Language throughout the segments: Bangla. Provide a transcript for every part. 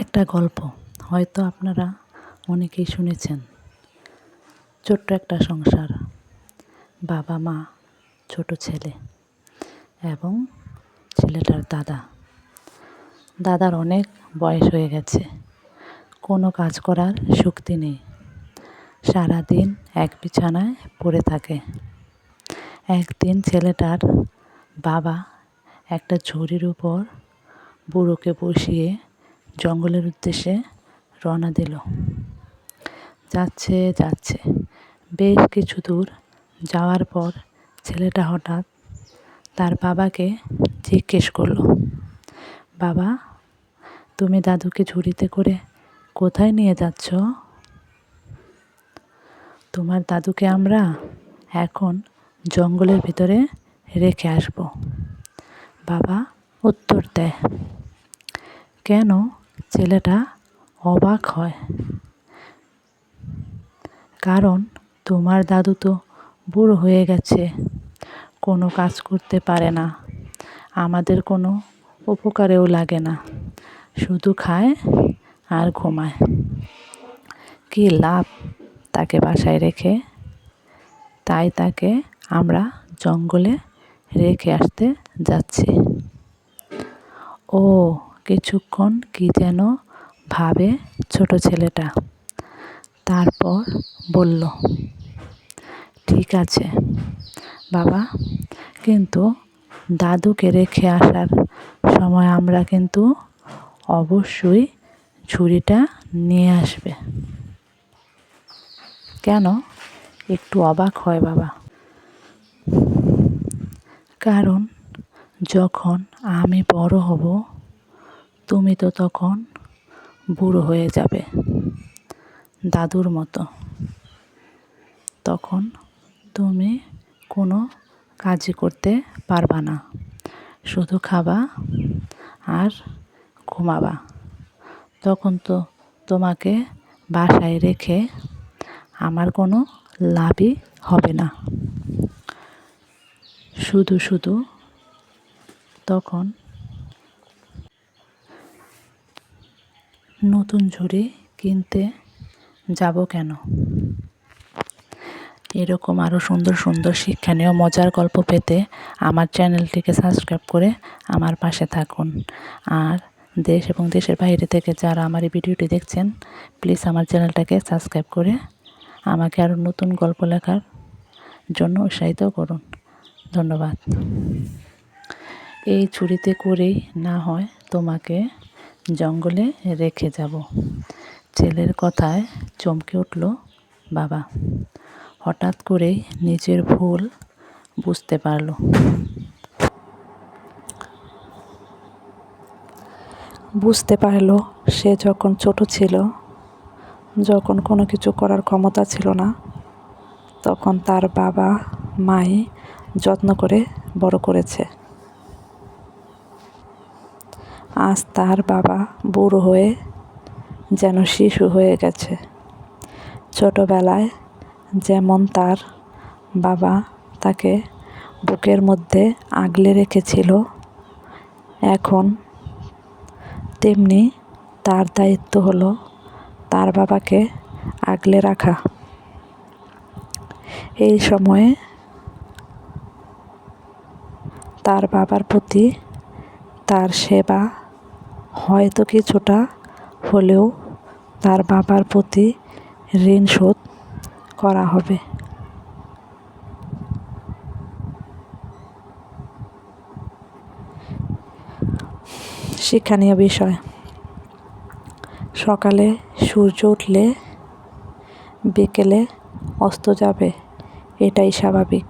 একটা গল্প হয়তো আপনারা অনেকেই শুনেছেন। ছোট্ট একটা সংসার, বাবা মা, ছোট ছেলে এবং ছেলেটার দাদা। দাদার অনেক বয়স হয়ে গেছে, কোনো কাজ করার শক্তি নেই। সারাদিন এক বিছানায় পড়ে থাকে। একদিন ছেলেটার বাবা একটা ঝুড়ির উপর বুড়োকে বসিয়ে জঙ্গলের উদ্দেশ্যে রওনা দিল। যাচ্ছে যাচ্ছে। বেশ কিছু দূর যাওয়ার পর ছেলেটা হঠাৎ তার বাবাকে জিজ্ঞেস করল, বাবা, তুমি দাদুকে ঝুড়িতে করে কোথায় নিয়ে যাচ্ছ? তোমার দাদুকে আমরা এখন জঙ্গলের ভিতরে রেখে আসব। বাবা, উত্তর দেয় কেন ছেলেটা অবাক হয়। কারণ তোমার দাদু তো বুড়ো হয়ে গেছে, কোনো কাজ করতে পারে না। আমাদের কোনো উপকারেও লাগে না। শুধু খায় আর ঘুমায়। কী লাভ তাকে বাসায় রেখে? তাই তাকে আমরা জঙ্গলে রেখে আসতে যাচ্ছি। ও কিছুক্ষণ কি যেন ভাবে ছোট ছেলেটা। তারপর বলল, ঠিক আছে, বাবা। কিন্তু দাদুকে রেখে আসার সময় আমরা কিন্তু অবশ্যই ঝুড়িটা নিয়ে আসবে। কেন? একটু অবাক হয় বাবা। কারণ যখন আমি বড় হব তুমি তো তখন বুড়ো হয়ে যাবে, দাদুর মতো। তখন তুমি কোনো কাজই করতে পারবা না, শুধু খাবা আর ঘুমাবা। তখন তো তোমাকে বাসায় রেখে আমার কোনো লাভই হবে না। শুধু শুধু তখন নতুন ঝুড়ি কিনতে যাব কেন? এরকম আরও সুন্দর সুন্দর শিক্ষণীয়, মজার গল্প পেতে আমার চ্যানেলটিকে সাবস্ক্রাইব করে আমার পাশে থাকুন। আর দেশ এবং দেশের বাইরে থেকে যারা আমার এই ভিডিওটি দেখছেন, প্লিজ আমার চ্যানেলটাকে সাবস্ক্রাইব করে আমাকে আরও নতুন গল্প লেখার জন্য উৎসাহিত করুন। ধন্যবাদ। এই ছুরিতে করেই না হয় তোমাকে জঙ্গলে রেখে যাব। ছেলের কথায় চমকে উঠল, বাবা। হঠাৎ করেই নিজের ভুল বুঝতে পারল। বুঝতে পারল সে যখন ছোট ছিল, যখন কোনো কিছু করার ক্ষমতা ছিল না, তখন তার বাবা মাই যত্ন করে বড় করেছে। আজ তার বাবা বুড়ো হয়ে যেন শিশু হয়ে গেছে। ছোটোবেলায় যেমন তার বাবা তাকে বুকের মধ্যে আগলে রেখেছিল, এখন তেমনি তার দায়িত্ব হলো তার বাবাকে আগলে রাখা। এই সময়ে তার বাবার প্রতি তার সেবা হয়তো কিছুটা হলেও তার বাবার প্রতি ঋণ শোধ করা হবে। শিক্ষণীয় বিষয়, সকালে সূর্য উঠলে বিকেলে অস্ত যাবে, এটাই স্বাভাবিক।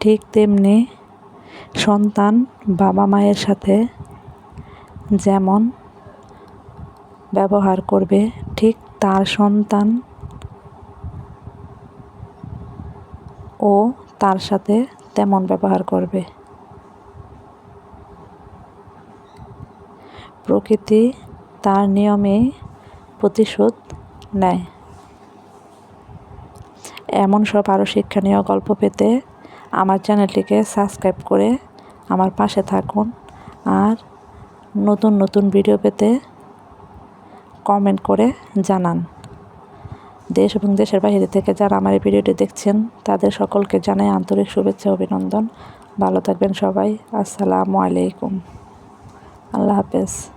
ঠিক তেমনি সন্তান বাবা মায়ের সাথে যেমন ব্যবহার করবে, ঠিক তার সন্তান ও তার সাথে তেমন ব্যবহার করবে। প্রকৃতি তার নিয়মে প্রতিশোধ নেয়। এমন সব আরও শিক্ষণীয় গল্প পেতে আমার চ্যানেলটিকে সাবস্ক্রাইব করে আমার পাশে থাকুন আর নতুন নতুন ভিডিও পেতে কমেন্ট করে জানান। দেশ এবং দেশের বাইরে থেকে যারা আমার এই ভিডিওটি দেখছেন, তাদের সকলকে জানাই আন্তরিক শুভেচ্ছা, অভিনন্দন। ভালো থাকবেন সবাই। আসসালামু আলাইকুম। আল্লাহ হাফেজ।